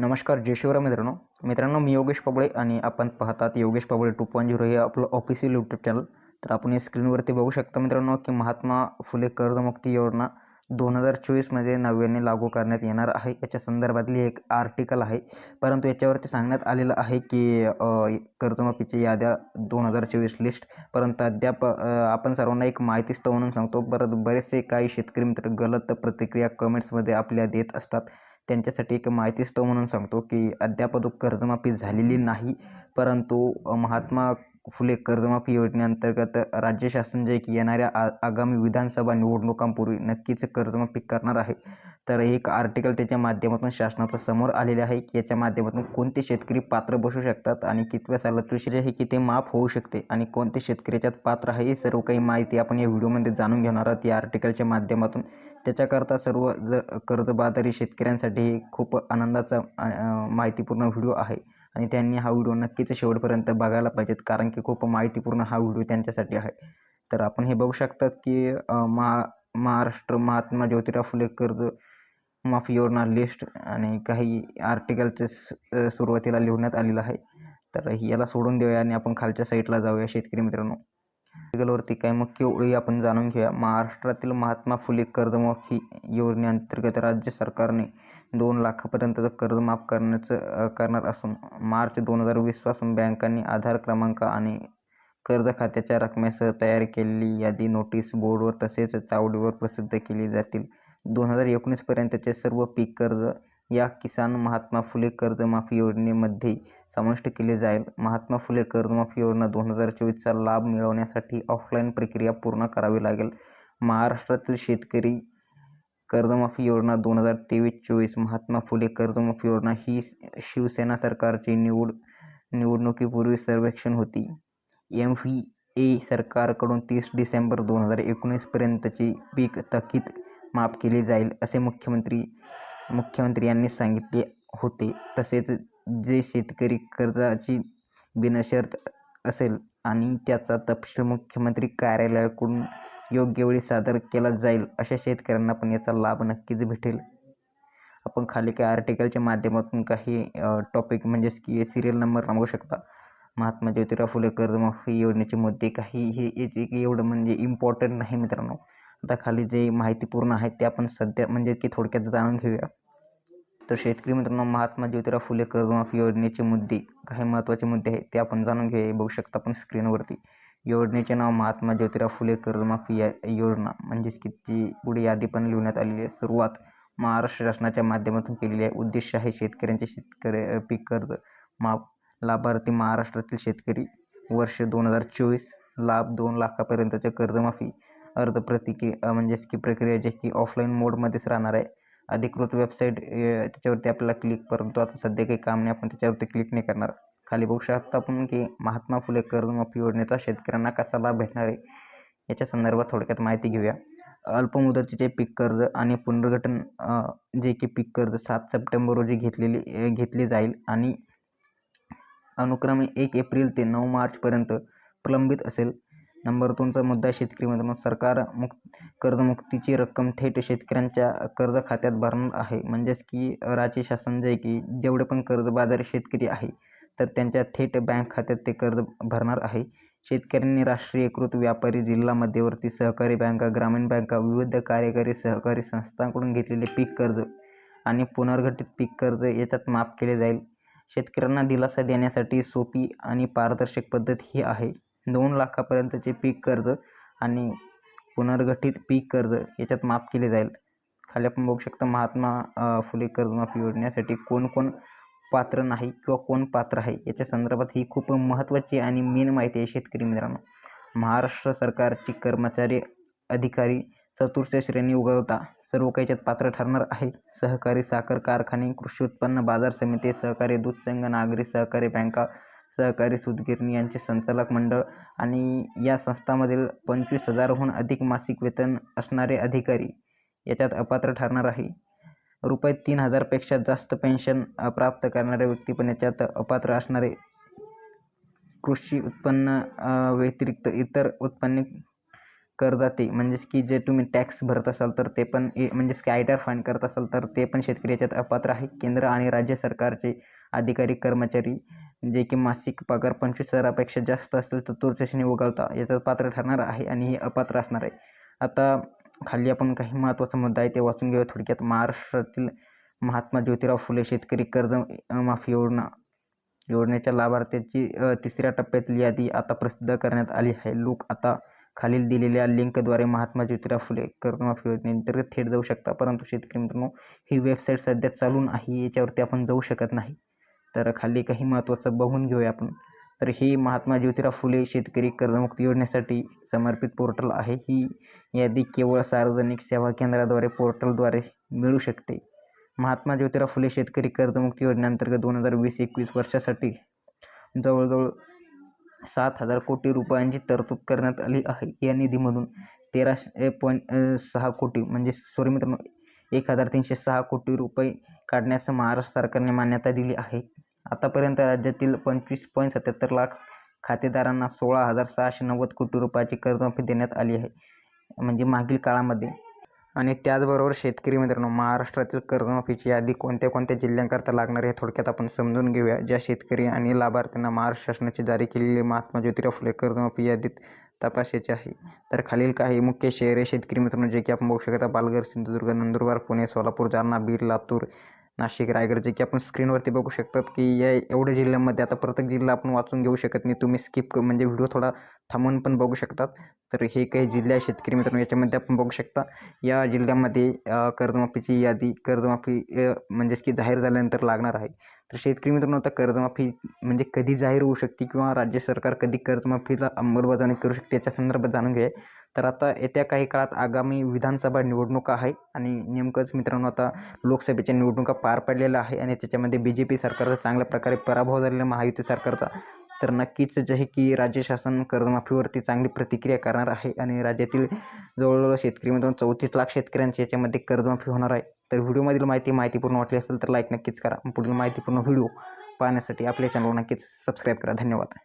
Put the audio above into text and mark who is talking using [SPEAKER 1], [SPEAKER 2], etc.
[SPEAKER 1] नमस्कार जय शिवराय मित्रांनो. मित्रांनो मी योगेश पबळे आणि आपण पाहतात Yogesh Pabale two point zero हे आपलं ऑफिशियल यूट्यूब चॅनल तर आपण या स्क्रीनवरती बघू शकता मित्रांनो की महात्मा फुले कर्जमुक्ती योजना दोन हजार चोवीसमध्ये नव्याने लागू करण्यात येणार आहे. याच्या संदर्भातली एक आर्टिकल आहे. परंतु याच्यावरती सांगण्यात आलेलं आहे की कर्जमाफीच्या याद्या दोन हजार चोवीस लिस्ट परंतु अद्याप आपण सर्वांना एक माहितीस्तव म्हणून सांगतो. परत बरेचसे काही शेतकरी मित्र गलत प्रतिक्रिया कमेंट्समध्ये आपल्या देत असतात. त्यांच्यासाठी एक माहितीस्तव म्हणून सांगतो की अद्याप कर्जमाफी झालेली नाही परंतु महात्मा फुले कर्जमाफी योजनेअंतर्गत राज्य शासन जे की येणाऱ्या आ आगामी विधानसभा निवडणुकांपूर्वी नक्कीच कर्जमाफी करणार आहे. तर एक आर्टिकल त्याच्या माध्यमातून शासनाचा समोर आलेले आहे की याच्या माध्यमातून कोणते शेतकरी पात्र बसू शकतात आणि कितव्या सालातील जे आहे की ते माफ होऊ शकते आणि कोणते शेतकऱ्याच्यात पात्र आहे ही सर्व काही माहिती आपण या व्हिडिओमध्ये जाणून घेणार आहोत. या आर्टिकलच्या माध्यमातून त्याच्याकरता सर्व जर कर्जबाजारी शेतकऱ्यांसाठी हे खूप आनंदाचा माहितीपूर्ण व्हिडिओ आहे. आणि त्यांनी हा व्हिडिओ नक्कीच शेवटपर्यंत बघायला पाहिजेत कारण की खूप माहितीपूर्ण हा व्हिडिओ त्यांच्यासाठी आहे. तर आपण हे बघू शकतात की महा महाराष्ट्र महात्मा ज्योतिराव फुले कर्ज माफी योजना लिस्ट आणि काही आर्टिकलचे सुरुवातीला लिहिण्यात आलेलं आहे. तर याला सोडून देऊया आणि आपण खालच्या साईडला जाऊया शेतकरी मित्रांनो. आर्टिकलवरती काही मुख्य ओळी आपण जाणून घेऊया. महाराष्ट्रातील महात्मा फुले कर्जमाफी योजनेअंतर्गत राज्य सरकारने दोन लाखापर्यंतचं कर्ज माफ करण्याचं करणार असून मार्च दोन हजार वीसपासून बँकांनी आधार क्रमांक आणि कर्ज खात्याच्या रकमेसह तयार केलेली यादी नोटीस बोर्डवर तसेच चावडीवर प्रसिद्ध केली जातील. दोन हजार एकोणीसपर्यंतचे सर्व पीक कर्ज या किसान महात्मा फुले कर्जमाफी योजनेमध्ये समाविष्ट केले जाईल. महात्मा फुले कर्जमाफी योजना दोन हजार चोवीसचा लाभ मिळवण्यासाठी ऑफलाईन प्रक्रिया पूर्ण करावी लागेल. महाराष्ट्रातील शेतकरी कर्जमाफी योजना दोन हजार तेवीस चोवीस महात्मा फुले कर्जमाफी योजना ही शिवसेना सरकारची निवड निवडणुकीपूर्वी सर्वेक्षण होती. एम व्ही ए सरकारकडून तीस डिसेंबर दोन हजार एकोणीसपर्यंतची पीक थकीत माफ केली जाईल असे मुख्यमंत्री मुख्यमंत्री यांनी सांगितले होते. तसेच जे शेतकरी कर्जाची बिनशर्त असेल आणि त्याचा तपशील मुख्यमंत्री कार्यालयाकडून योग्य वेळी सादर केला जाईल अशा शेतकऱ्यांना पण याचा लाभ नक्कीच भेटेल. आपण खाली काही आर्टिकलच्या माध्यमातून काही टॉपिक म्हणजेच की सिरियल नंबर सांगू शकता. महात्मा ज्योतिराव फुले कर्जमाफी योजनेचे मुद्दे काही हे याचे एवढं म्हणजे इम्पॉर्टंट नाही मित्रांनो. आता खाली जे माहितीपूर्ण आहे ते आपण सध्या म्हणजे की थोडक्यात जाणून घेऊया. तर शेतकरी मित्रांनो महात्मा ज्योतिराव फुले कर्जमाफी योजनेचे मुद्दे काही महत्त्वाचे मुद्दे आहेत ते आपण जाणून घेऊया. बघू शकता आपण स्क्रीनवरती योजनेचे नाव महात्मा ज्योतिराव फुले कर्जमाफी या योजना म्हणजेच की ती पुढे यादी पण लिहिण्यात आलेली आहे. सुरुवात महाराष्ट्र शासनाच्या माध्यमातून केलेली आहे. उद्देश आहे शेतकऱ्यांचे शेतकरी पीक कर्ज माफ लाभार्थी महाराष्ट्रातील शेतकरी वर्ष दोन हजार चोवीस लाभ दोन लाखापर्यंतच्या कर्जमाफी अर्ज प्रतिक्रिया म्हणजेच की प्रक्रिया जे की ऑफलाईन मोडमध्येच राहणार आहे. अधिकृत वेबसाईट त्याच्यावरती आपल्याला क्लिक परंतु आता सध्या काही काम नाही. आपण त्याच्यावरती क्लिक नाही करणार. खाली बघू शकता आपण की महात्मा फुले कर्जमाफी योजनेचा शेतकऱ्यांना कसा लाभ भेटणार आहे? याच्या संदर्भात थोडक्यात माहिती घेऊया. अल्पमुदतीचे पीक कर्ज आणि पुनर्गठन जे की पीक कर्ज सात सप्टेंबर रोजी घेतलेली घेतली जाईल आणि अनुक्रमे एक एप्रिल ते नऊ मार्चपर्यंत प्रलंबित असेल. नंबर दोनचा मुद्दा शेतकरी मित्रांनो सरकार मुक्त कर्जमुक्तीची रक्कम थेट शेतकऱ्यांच्या कर्ज खात्यात भरणार आहे. म्हणजेच की राज्य शासन जे की जेवढे पण कर्जबाजारी शेतकरी आहे तर त्यांच्या थेट बँक खात्यात ते कर्ज भरणार आहे. शेतकऱ्यांनी राष्ट्रीयकृत व्यापारी जिल्हा मध्यवर्ती सहकारी बँका ग्रामीण बँका विविध कार्यकारी सहकारी संस्थांकडून घेतलेले पीक कर्ज आणि पुनर्गठित पीक कर्ज याच्यात माफ केले जाईल. शेतकऱ्यांना दिलासा देण्यासाठी सोपी आणि पारदर्शक पद्धत ही आहे. दोन लाखापर्यंतचे पीक कर्ज आणि पुनर्गठित पीक कर्ज याच्यात माफ केले जाईल. खाली आपण बघू शकता महात्मा फुले कर्जमाफी योजनेसाठी कोण कोण पात्र नाही किंवा कोण पात्र आहे याच्या संदर्भात ही खूप महत्त्वाची आणि मेन माहिती आहे शेतकरी मित्रांनो. महाराष्ट्र सरकारची कर्मचारी अधिकारी चतुर्थ श्रेणी उगवता सर्व काही याच्यात पात्र ठरणार आहे. सहकारी साखर कारखाने कृषी उत्पन्न बाजार समिती सहकारी दूध संघ नागरी सहकारी बँका सहकारी सुदगिरणी यांचे संचालक मंडळ आणि या संस्थांमधील पंचवीस हजारहून अधिक मासिक वेतन असणारे अधिकारी याच्यात अपात्र ठरणार आहे. रुपये तीन हजारपेक्षा जास्त पेन्शन प्राप्त करणाऱ्या व्यक्ती पण याच्यात अपात्र असणारे कृषी उत्पन्न व्यतिरिक्त इतर उत्पन्न करदाते म्हणजेच की जे तुम्ही टॅक्स भरत असाल तर ते पण ए म्हणजेच की आय टी आर फाईन करत असाल तर ते पण शेतकरी याच्यात अपात्र आहे. केंद्र आणि राज्य सरकारचे अधिकारी कर्मचारी जे की मासिक पगार पंचवीस हजारापेक्षा जास्त असेल तर तुर्चशीने वगळता याच्यात पात्र ठरणार आहे आणि हे अपात्र असणार आहे. आता खाली आपण काही महत्त्वाचा मुद्दा आहे ते वाचून घेऊया. थोडक्यात महाराष्ट्रातील महात्मा ज्योतिराव फुले शेतकरी कर्ज माफी योजना योजनेच्या लाभार्थ्याची तिसऱ्या टप्प्यातली यादी आता प्रसिद्ध करण्यात आली आहे. लोक आता खालील दिलेल्या लिंकद्वारे महात्मा ज्योतिराव फुले कर्जमाफी योजनेअंतर्गत थेट जाऊ शकता. परंतु शेतकरी मित्रांनो ही वेबसाईट सध्या चालू नाही. याच्यावरती आपण जाऊ शकत नाही. तर खाली काही महत्त्वाचं बघून घेऊया आपण. तर ही महात्मा ज्योतिराव फुले शेतकरी कर्जमुक्ती योजनेसाठी समर्पित पोर्टल आहे. ही यादी केवळ सार्वजनिक सेवा केंद्राद्वारे पोर्टलद्वारे मिळू शकते. महात्मा ज्योतिराव फुले शेतकरी कर्जमुक्ती योजनेअंतर्गत दोन हजार वीस एकवीस वर्षासाठी जवळजवळ सात हजार कोटी रुपयांची तरतूद करण्यात आली आहे. या निधीमधून तेराशे पॉईंट सहा कोटी म्हणजे सॉरी मित्रांनो एक हजार तीनशे सहा कोटी रुपये काढण्यास महाराष्ट्र सरकारने मान्यता दिली आहे. आतापर्यंत राज्यातील पंचवीस पॉईंट सत्याहत्तर लाख खातेदारांना सोळा हजार सहाशे नव्वद कोटी रुपयाची कर्जमाफी देण्यात आली आहे म्हणजे मागील काळामध्ये. आणि त्याचबरोबर शेतकरी मित्रांनो महाराष्ट्रातील कर्जमाफीची यादी कोणत्या कोणत्या जिल्ह्यांकरता लागणार हे थोडक्यात आपण समजून घेऊया. ज्या शेतकरी आणि लाभार्थ्यांना महाराष्ट्र शासनाची जारी केलेली महात्मा ज्योतिराव फुले कर्जमाफी यादीत तपासायची आहे. तर खालील काही मुख्य शहरे शेतकरी मित्रांनो जे की आपण बघू शकता पालघर सिंधुदुर्ग नंदुरबार पुणे सोलापूर जालना बीड लातूर नाशिक रायगड जे की आपण स्क्रीनवरती बघू शकतात की या एवढ्या जिल्ह्यांमध्ये आता प्रत्येक जिल्हा आपण वाचून घेऊ शकत नाही. तुम्ही स्किप म्हणजे व्हिडिओ थोडा थांबून पण बघू शकतात. तर हे काही जिल्हे आहे शेतकरी मित्रांनो याच्यामध्ये आपण बघू शकता. या जिल्ह्यामध्ये कर्जमाफीची यादी कर्जमाफी म्हणजेच की जाहीर झाल्यानंतर लागणार आहे. तर शेतकरी मित्रांनो आता कर्जमाफी म्हणजे कधी जाहीर होऊ शकते किंवा राज्य सरकार कधी कर्जमाफीला अंमलबजावणी करू शकते याच्या संदर्भात जाणून घ्या तर आता येत्या काही काळात आगामी विधानसभा निवडणुका आहे आणि नेमकंच मित्रांनो आता लोकसभेच्या निवडणुका पार पडलेल्या आहे आणि त्याच्यामध्ये बी जे पी सरकारचा चांगल्या प्रकारे पराभव झालेला महायुती सरकारचा. तर नक्कीच जे आहे की राज्य शासन कर्जमाफीवरती चांगली प्रतिक्रिया करणार आहे आणि राज्यातील जवळजवळ शेतकरी चौतीस लाख शेतकऱ्यांची याच्यामध्ये कर्जमाफी होणार आहे. तर व्हिडिओमधील माहिती माहितीपूर्ण वाटली असेल तर लाईक नक्कीच करा. पुढील माहितीपूर्ण व्हिडिओ पाहण्यासाठी आपल्या चॅनल नक्कीच सबस्क्राईब करा. धन्यवाद.